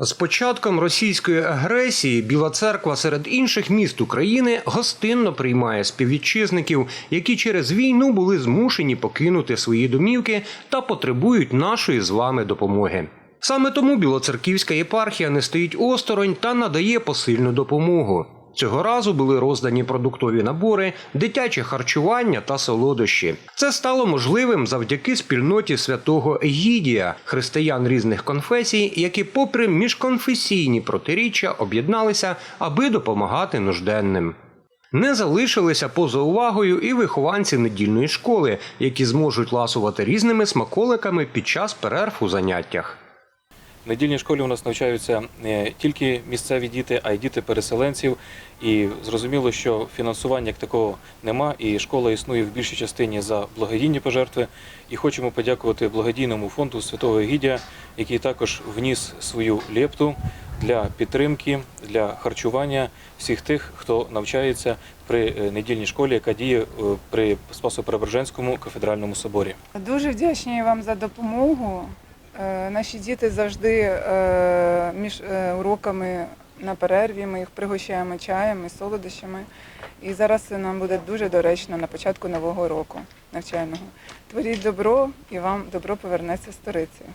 З початком російської агресії Біла Церква серед інших міст України гостинно приймає співвітчизників, які через війну були змушені покинути свої домівки та потребують нашої з вами допомоги. Саме тому Білоцерківська єпархія не стоїть осторонь та надає посильну допомогу. Цього разу були роздані продуктові набори, дитяче харчування та солодощі. Це стало можливим завдяки спільноті святого Егідія, християн різних конфесій, які, попри міжконфесійні протиріччя, об'єдналися, аби допомагати нужденним. Не залишилися поза увагою і вихованці недільної школи, які зможуть ласувати різними смаколиками під час перерв у заняттях. В недільній школі у нас навчаються не тільки місцеві діти, а й діти переселенців. І зрозуміло, що фінансування як такого нема, і школа існує в більшій частині за благодійні пожертви. І хочемо подякувати благодійному фонду Святого Егідія, який також вніс свою лепту для підтримки, для харчування всіх тих, хто навчається при е, недільній школі, яка діє е, при Спасо-Преображенському кафедральному соборі. Дуже вдячні вам за допомогу. Е, Наші діти завжди е, між е, уроками на перерві ми їх пригощаємо чаєм і солодощами. І зараз це нам буде дуже доречно на початку нового року навчального. Творіть добро і вам добро повернеться сторицею.